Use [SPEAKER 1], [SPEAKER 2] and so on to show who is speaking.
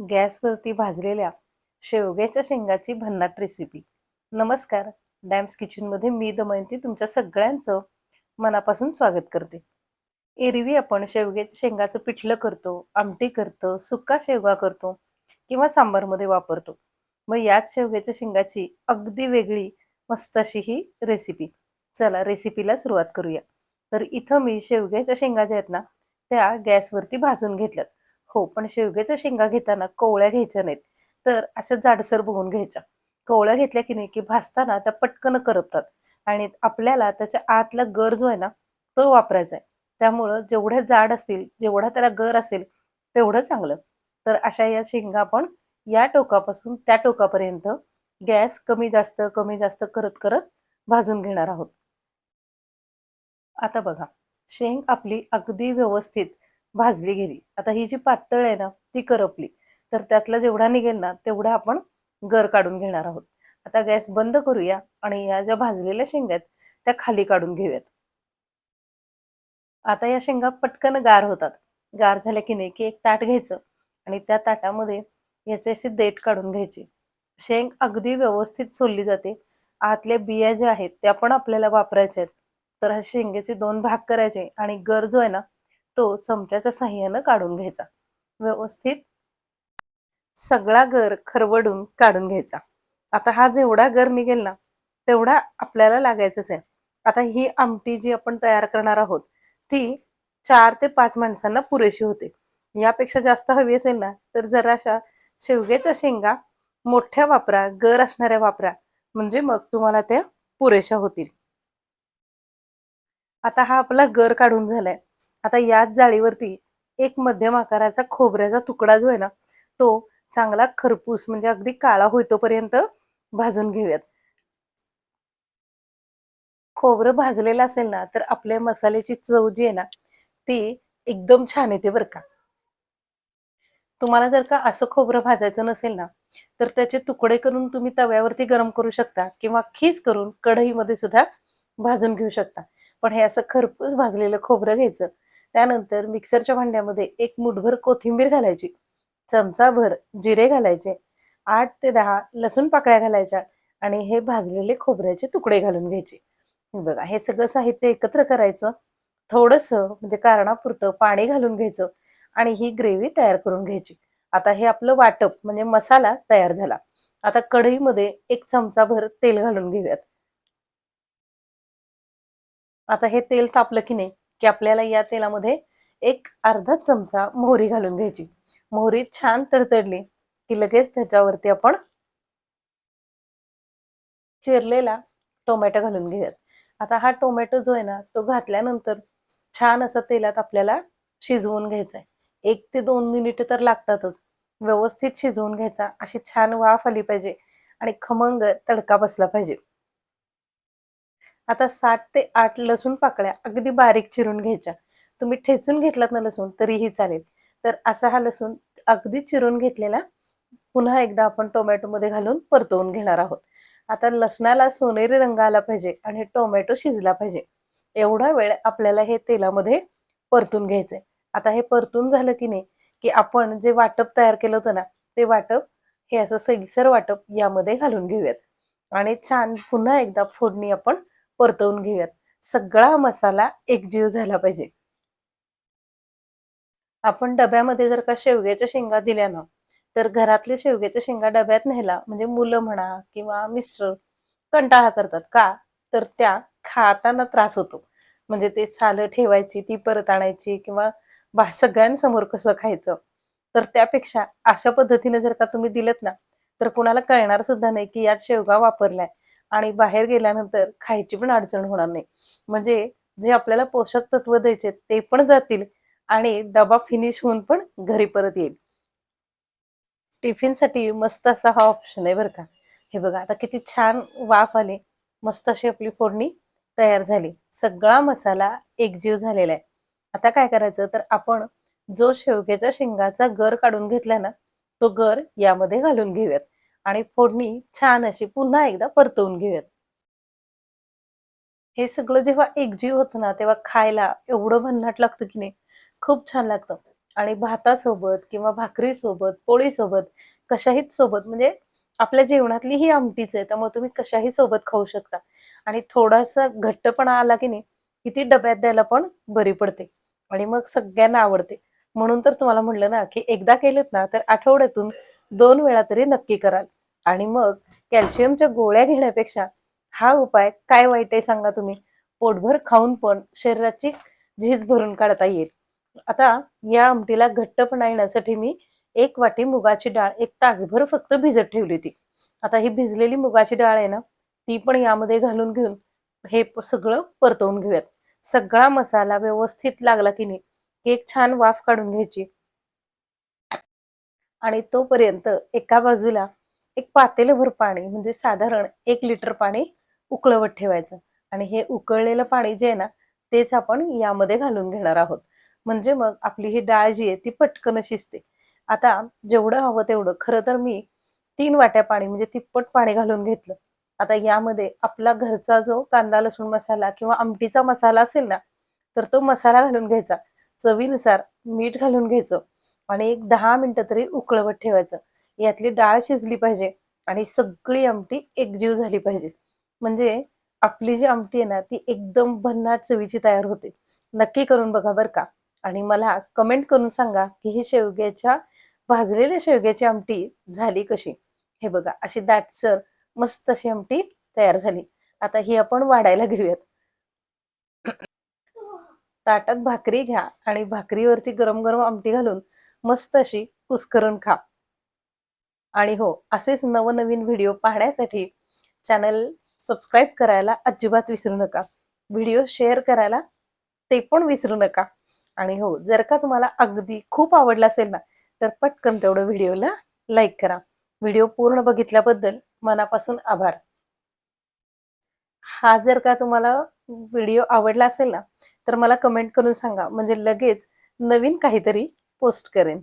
[SPEAKER 1] गॅसवरती भाजलेल्या शेवग्याच्या शेंगाची भन्नाट रेसिपी नमस्कार डॅम्स किचनमध्ये मी दमयंती तुमच्या सगळ्यांचं मनापासून स्वागत करते. एरवी आपण शेवग्याच्या शेंगाचं पिठलं करतो आमटी करतो सुक्का शेवगा करतो किंवा सांबारमध्ये वापरतो. मग याच शेवग्याच्या शेंगाची अगदी वेगळी मस्त अशी ही रेसिपी चला रेसिपीला सुरुवात करूया. तर इथं मी शेवग्याच्या शेंगा ज्या आहेत ना त्या गॅसवरती भाजून घेतल्यात. हो पण शेवग्याच्या शेंगा घेताना कोवळ्या घ्यायच्या नाहीत. तर अशा जाडसर बघून घ्यायच्या. कोवळ्या घेतल्या की नाही की भाजताना त्या पटकन करपतात. आणि आपल्याला त्याच्या आतला गर जो आहे ना तो वापरायचा आहे. त्यामुळं जेवढ्या जाड असतील जेवढा त्याला गर असेल तेवढं चांगलं. तर अशा या शेंगा आपण या टोकापासून त्या टोकापर्यंत गॅस कमी जास्त कमी जास्त करत करत भाजून घेणार आहोत. आता बघा शेंग आपली अगदी व्यवस्थित भाजली गेली. आता ही जी पातळ आहे ना ती करपली. तर त्यातला जेवढा निघेल ना तेवढा आपण गर काढून घेणार आहोत. आता गॅस बंद करूया आणि या ज्या भाजलेल्या शेंगा आहेत त्या खाली काढून घेऊयात. आता या शेंगा पटकन गार होतात. गार झाल्या की नाही की एक ताट घ्यायचं आणि त्या ताटामध्ये याचे असे देठ काढून घ्यायची. शेंग अगदी व्यवस्थित सोलली जाते. आतल्या बिया ज्या आहेत त्या पण आपल्याला वापरायच्या आहेत. तर हा शेंगेचे दोन भाग करायचे आणि गर जो आहे ना तो चमच्याच्या साह्यानं काढून घ्यायचा. व्यवस्थित सगळा गर खरवडून काढून घ्यायचा. आता हा जेवढा गर निघेल ना तेवढा आपल्याला लागायचाच आहे. आता ही आमटी जी आपण तयार करणार आहोत ती चार ते पाच माणसांना पुरेशी होते. यापेक्षा जास्त हवी असेल ना तर जराशा शेवग्याच्या शेंगा मोठ्या वापरा गर असणाऱ्या वापरा म्हणजे मग तुम्हाला त्या पुरेशा होतील. आता हा आपला गर काढून झालाय. आता याच जाळीवरती एक मध्यम आकाराचा खोबऱ्याचा तुकडा जो आहे ना तो चांगला खरपूस म्हणजे अगदी काळा होईतोपर्यंत भाजून घेऊयात. खोबरं भाजलेलं असेल ना तर आपल्या मसाल्याची चव जी आहे ना ती एकदम छान येते बरं का. तुम्हाला जर का असं खोबरं भाजायचं नसेल ना तर त्याचे तुकडे करून तुम्ही तव्यावरती गरम करू शकता किंवा खीस करून कढईमध्ये सुद्धा भाजून घेऊ शकता. पण हे असं खरपूस भाजलेलं खोबरं घ्यायचं. त्यानंतर मिक्सरच्या भांड्यामध्ये एक मुठभर कोथिंबीर घालायची. चमचाभर जिरे घालायचे. आठ ते दहा लसूण पाकळ्या घालायच्या आणि हे भाजलेले खोबऱ्याचे तुकडे घालून घ्यायचे. बघा हे सगळं साहित्य एकत्र करायचं. थोडंसं म्हणजे कारणापुरतं पाणी घालून घ्यायचं आणि ही ग्रेव्ही तयार करून घ्यायची. आता हे आपलं वाटप म्हणजे मसाला तयार झाला. आता कढईमध्ये एक चमचाभर तेल घालून घेऊयात. आता हे तेल तापलं की नाही की आपल्याला या तेलामध्ये एक अर्धा चमचा मोहरी घालून घ्यायची. मोहरी छान तडतडली की लगेच त्याच्यावरती आपण चिरलेला टोमॅटो घालून घेऊयात. आता हा टोमॅटो जो आहे ना तो घातल्यानंतर छान असं तेलात आपल्याला शिजवून घ्यायचा आहे एक ते दोन मिनिट तर लागतातच. व्यवस्थित शिजवून घ्यायचा अशी छान वाफ आली पाहिजे आणि खमंग तडका बसला पाहिजे. आता सात ते आठ लसूण पाकळ्या अगदी बारीक चिरून घ्यायच्या. तुम्ही ठेचून घेतलात ना लसूण तरीही चालेल. तर असा हा लसूण अगदी चिरून घेतलेला पुन्हा एकदा आपण टोमॅटोमध्ये घालून परतवून घेणार आहोत. आता लसणाला सोनेरी रंग आला पाहिजे आणि टोमॅटो शिजला पाहिजे. एवढा वेळ आपल्याला हे तेलामध्ये परतून घ्यायचंय. आता हे परतून झालं की नाही की आपण जे वाटप तयार केलं होतं ना ते वाटप हे असं सैलसर वाटप यामध्ये घालून घेऊयात. आणि छान पुन्हा एकदा फोडणी आपण परतवून घेऊयात. सगळा मसाला एकजीव झाला पाहिजे. आपण डब्यामध्ये जर का शेवग्याच्या शेंगा दिल्या ना तर घरातले शेवग्याच्या शेंगा डब्यात नेला म्हणजे मुलं म्हणा किंवा मिस्टर कंटाळा करतात का? तर त्या खाताना त्रास होतो. म्हणजे ते सालं ठेवायची ती परत आणायची किंवा बा सगळ्यांसमोर कसं खायचं? तर त्यापेक्षा अशा पद्धतीने जर का तुम्ही दिलत ना तर कुणाला कळणार सुद्धा नाही की यात शेवगा वापरलाय. आणि बाहेर गेल्यानंतर खायची पण अडचण होणार नाही. म्हणजे जे आपल्याला पोषक तत्व द्यायचे ते पण जातील आणि डबा फिनिश होऊन पण घरी परत येईल. टिफिनसाठी मस्त असा हा ऑप्शन आहे बरं का. हे बघा आता किती छान वाफ आले. मस्त अशी आपली फोडणी तयार झाली. सगळा मसाला एकजीव झालेला आहे. आता काय करायचं? तर आपण जो शेवग्याच्या शेंगाचा गर काढून घेतला ना तो गर यामध्ये घालून घेऊयात. आणि फोडणी छान अशी पुन्हा एकदा परतवून घेऊयात. हे सगळं जेव्हा एकजीव होतं ना तेव्हा खायला एवढं भन्नाट लागतं की नाही खूप छान लागतं. आणि भातासोबत किंवा भाकरीसोबत पोळीसोबत कशाहीच सोबत म्हणजे आपल्या जेवणातली ही आमटीच आहे त्यामुळे तुम्ही कशाही सोबत खाऊ शकता. आणि थोडासा घट्टपणा आला की नाही किती डब्यात द्यायला पण बरी पडते. आणि मग सगळ्यांना आवडते. म्हणून तर तुम्हाला म्हटलं ना की एकदा केलेत ना तर आठवड्यातून दोन वेळा तरी नक्की कराल. आणि मग कॅल्शियमच्या गोळ्या घेण्यापेक्षा हा उपाय काय वाईट आहे सांगा तुम्ही? पोटभर खाऊन पण शरीराची झीज भरून काढता येईल. आता या आमटीला घट्टपणा येण्यासाठी मी एक वाटी मुगाची डाळ एक तासभर फक्त भिजत ठेवली होती. आता ही भिजलेली मुगाची डाळ आहे ना ती पण यामध्ये घालून घेऊन हे सगळं परतवून घेऊयात. सगळा मसाला व्यवस्थित लागला की नाही की एक छान वाफ काढून घ्यायची. आणि तोपर्यंत एका बाजूला एक पातेलभर पाणी म्हणजे साधारण एक लिटर पाणी उकळवत ठेवायचं. आणि हे उकळलेलं पाणी जे आहे ना तेच आपण यामध्ये घालून घेणार आहोत. म्हणजे मग आपली ही डाळ जी आहे ती पटकन शिजते. आता जेवढं हवं तेवढं. खरं तर मी तीन वाट्या पाणी म्हणजे तिप्पट पाणी घालून घेतलं. आता यामध्ये आपला घरचा जो कांदा लसूण मसाला किंवा आमटीचा मसाला असेल ना तर तो मसाला घालून घ्यायचा. चवीनुसार मीठ घालून घ्यायचं आणि एक दहा मिनिटं तरी उकळवत ठेवायचं. यातली डाळ शिजली पाहिजे आणि सगळी आमटी एकजीव झाली पाहिजे. म्हणजे आपली जी आमटी आहे ना ती एकदम भन्नाट चवीची तयार होते. नक्की करून बघा बरं का. आणि मला कमेंट करून सांगा की ही शेवग्याच्या भाजलेल्या शेवग्याची आमटी झाली कशी? हे बघा अशी दाटसर मस्त अशी आमटी तयार झाली. आता ही आपण वाढायला घेऊयात. ताटात भाकरी घ्या आणि भाकरीवरती गरम गरम आमटी घालून मस्त अशी कुस्करून खा. आणि हो असेच नवनवीन व्हिडिओ पाहण्यासाठी चॅनल सबस्क्राईब करायला अजिबात विसरू नका. व्हिडिओ शेअर करायला ते पण विसरू नका. आणि हो जर का तुम्हाला अगदी खूप आवडला असेल ना तर पटकन तेवढं व्हिडिओला लाईक करा. व्हिडिओ पूर्ण बघितल्याबद्दल मनापासून आभार. हा जर का तुम्हाला व्हिडिओ आवडला असेल ना तर मला कमेंट करून सांगा. म्हणजे लगेच नवीन काहीतरी पोस्ट करेन.